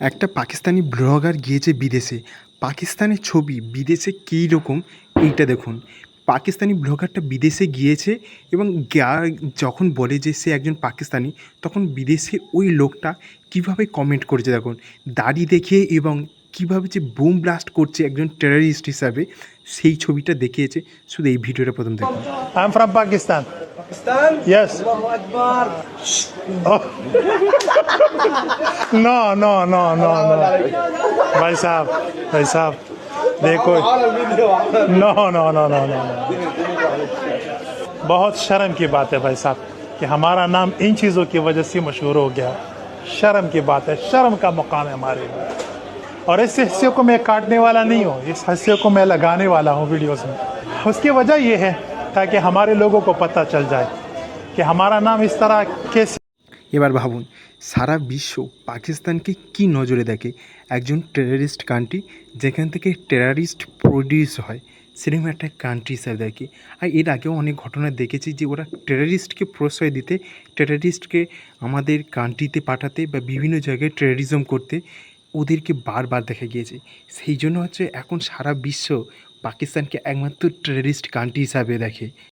একটা পাকিস্তানি ব্লগার গিয়েছে বিদেশে। পাকিস্তানের ছবি বিদেশে কী রকম, এইটা দেখুন। পাকিস্তানি ব্লগারটা বিদেশে গিয়েছে এবং যখন বলে যে সে একজন পাকিস্তানি, তখন বিদেশে ওই লোকটা কীভাবে কমেন্ট করেছে দেখুন। দাড়ি দেখে এবং কীভাবে যে বুম ব্লাস্ট করছে একজন টেরারিস্ট হিসাবে, সেই ছবিটা দেখিয়েছে। শুধু এই ভিডিওটা প্রথম দেখুন। I'm from Pakistan. Pakistan? Yes. Allahu Akbar. Oh. no, no, no, no, no. भाई साहब भाई साहब देखो no no no no no बहुत शर्म की बात है भाई साहब कि हमारा नाम इन चीज़ों की वजह से मशहूर हो गया शर्म की बात है शर्म का मुकाम है हमारे लिए और इस हिस्से को मैं काटने वाला नहीं हूँ इस हिस्से को मैं लगाने वाला हूँ वीडियोस में उसकी वजह ये है ताकि हमारे लोगों को पता चल जाए कि हमारा नाम इस तरह कैसे এবার ভাবুন সারা বিশ্ব পাকিস্তানকে কি নজরে দেখে একজন টেররিস্ট কান্ট্রি যেখান থেকে টেরারিস্ট প্রডিউস হয় সেরকম একটা কান্ট্রি হিসাবে দেখে আর এর আগেও অনেক ঘটনা দেখেছি যে ওরা টেররিস্টকে প্রশ্রয় দিতে টেররিস্টকে আমাদের কান্ট্রিতে পাঠাতে বা বিভিন্ন জায়গায় টেররিজম করতে ওদেরকে বারবার দেখা গিয়েছে সেই জন্য হচ্ছে এখন সারা বিশ্ব পাকিস্তানকে একমাত্র টেররিস্ট কান্ট্রি হিসাবে দেখে